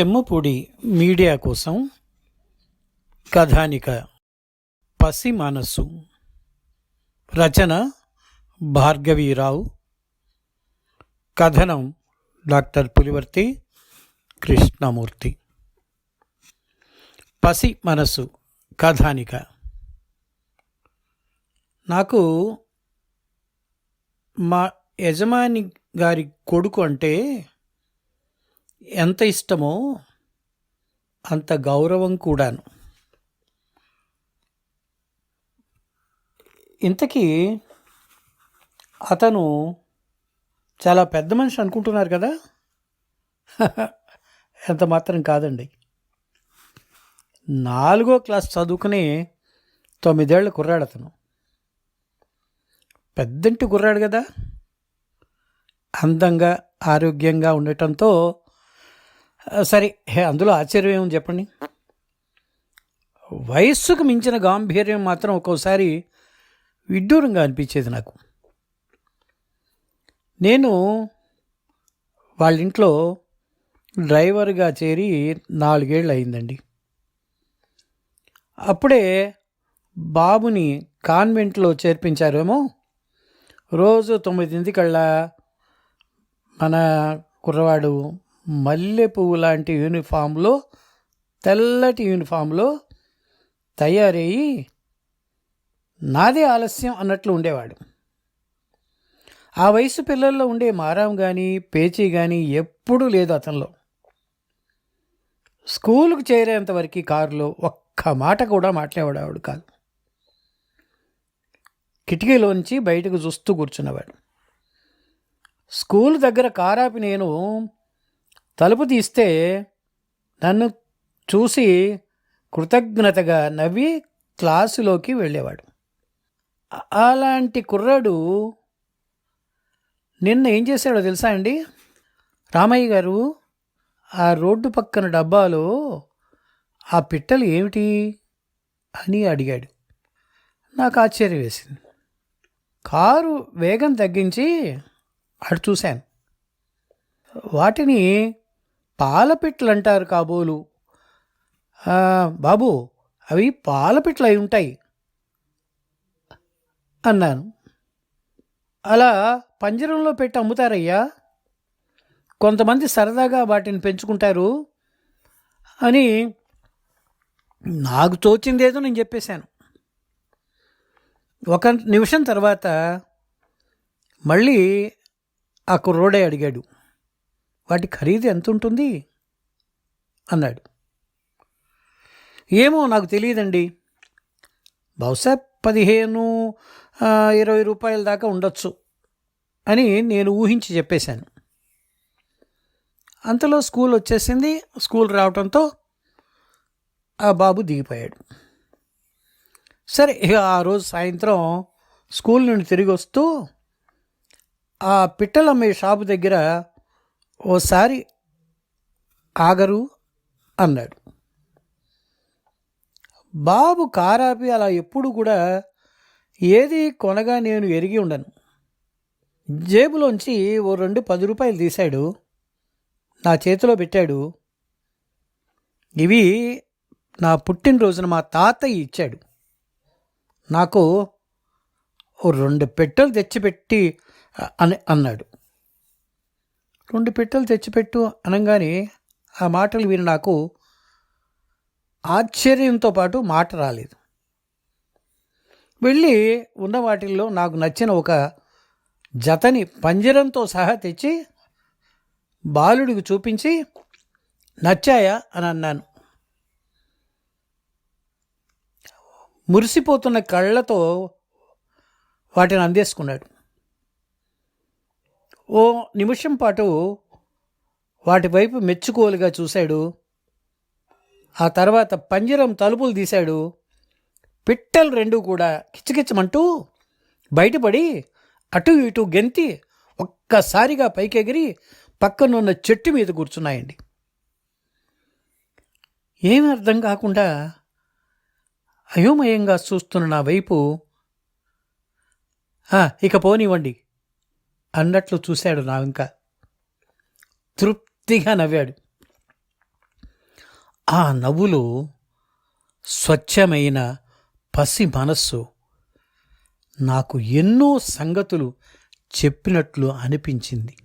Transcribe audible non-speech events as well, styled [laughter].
చెమ్మపూడి media కోసం కథానిక పసి మనస్సు రచన భార్గవీరావు. కథనం డాక్టర్ పులివర్తి కృష్ణమూర్తి. పసి మనస్సు కథానిక. నాకు మా యజమాని గారి కొడుకు అంటే ఎంత ఇష్టమో అంత గౌరవం కూడాను. ఇంతకీ అతను చాలా పెద్ద మనిషి అనుకుంటున్నారు కదా? [laughs] ఎంత మాత్రం కాదండి. నాలుగో క్లాస్ చదువుకుని తొమ్మిదేళ్ళ కుర్రాడు అతను. పెద్దంటి కుర్రాడు కదా. అందంగా ఆరోగ్యంగా ఉండటంతో సరే అందులో ఆశ్చర్యం ఏముంది చెప్పండి? వయస్సుకు మించిన గాంభీర్యం మాత్రం ఒక్కోసారి విడ్డూరంగా అనిపించేది నాకు. నేను వాళ్ళ ఇంట్లో డ్రైవర్గా చేరి నాలుగేళ్ళు అయిందండి. అప్పుడే బాబుని కాన్వెంట్లో చేర్పించారేమో రోజు తొమ్మిదింటికల్లా మన కుర్రవాడు మల్లె పువ్వు లాంటి యూనిఫామ్లో తెల్లటి యూనిఫామ్లో తయారయ్యి నాదే ఆలస్యం అన్నట్లు ఉండేవాడు. ఆ వయసు పిల్లల్లో ఉండే మారాం కానీ పేచీ కానీ ఎప్పుడూ లేదు అతనిలో. స్కూలుకు చేరేంతవరకు కారులో ఒక్క మాట కూడా మాట్లాడేవాడు కాదు. కిటికీలోంచి బయటకు చూస్తూ కూర్చున్నవాడు. స్కూల్ దగ్గర కారాపి నేను తలుపు తీస్తే నన్ను చూసి కృతజ్ఞతగా నవ్వి క్లాసులోకి వెళ్ళేవాడు. అలాంటి కుర్రాడు నిన్న ఏం చేశాడో తెలుసా అండి? రామయ్య గారు ఆ రోడ్డు పక్కన డబ్బాలో ఆ పిట్టలు ఏమిటి అని అడిగాడు. నాకు ఆశ్చర్యం వేసింది. కారు వేగం తగ్గించి అటు చూశాను. వాటిని పాలపిట్లు అంటారు కాబోలు బాబు అవి పాలపిట్లు అయి ఉంటాయి అన్నాను. అలా పంజరంలో పెట్టి అమ్ముతారయ్యా. కొంతమంది సరదాగా వాటిని పెంచుకుంటారు అని నాకు తోచిందేదో నేను చెప్పేశాను. ఒక నిమిషం తర్వాత మళ్ళీ ఆ కుర్రోడే అడిగాడు. వాటి ఖరీదు ఎంత ఉంటుంది అన్నాడు. ఏమో నాకు తెలియదండి. బహుశా పదిహేను ఇరవై రూపాయల దాకా ఉండొచ్చు అని నేను ఊహించి చెప్పేశాను. అంతలో స్కూల్ వచ్చేసింది. స్కూల్ రావడంతో ఆ బాబు దిగిపోయాడు. సరే ఇక ఆ రోజు సాయంత్రం స్కూల్ నుండి తిరిగి వస్తూ ఆ పిట్టలమ్మే షాపు దగ్గర ఓసారి ఆగరు అన్నాడు. బాబు కారాపి అలా ఎప్పుడు కూడా ఏది కొనగా నేను ఎరిగి ఉండను. జేబులోంచి ఓ రెండు పది రూపాయలు తీశాడు. నా చేతిలో పెట్టాడు. ఇవి నా పుట్టినరోజున మా తాతయ్య ఇచ్చాడు. నాకు ఓ రెండు పెట్టెలు తెచ్చిపెట్టి అని అన్నాడు. రెండు పెట్టెలు తెచ్చిపెట్టు అనగానే ఆ మాటలు విని నాకు ఆశ్చర్యంతో పాటు మాట రాలేదు. వెళ్ళి ఉన్న వాటిల్లో నాకు నచ్చిన ఒక జతని పంజరంతో సహా తెచ్చి బాలుడికి చూపించి నచ్చాయా అని అన్నాను. మురిసిపోతున్న కళ్ళతో వాటిని అందేసుకున్నాడు. ఓ నిమిషం పాటు వాటి వైపు మెచ్చుకోలుగా చూశాడు. ఆ తర్వాత పంజరం తలుపులు తీశాడు. పిట్టలు రెండు కూడా కిచకిచమంటూ బయటపడి అటు ఇటు గెంతి ఒక్కసారిగా పైకెగిరి పక్కనున్న చెట్టు మీద కూర్చున్నాయండి. ఏమీ అర్థం కాకుండా అయోమయంగా చూస్తున్న నా వైపు ఇక పోనివ్వండి. అన్నట్లు చూశాడు నా ఇంకా తృప్తిగా నవ్వాడు. ఆ నవ్వులో స్వచ్ఛమైన పసి మనస్సు. నాకు ఎన్నో సంగతులు చెప్పినట్లు అనిపించింది.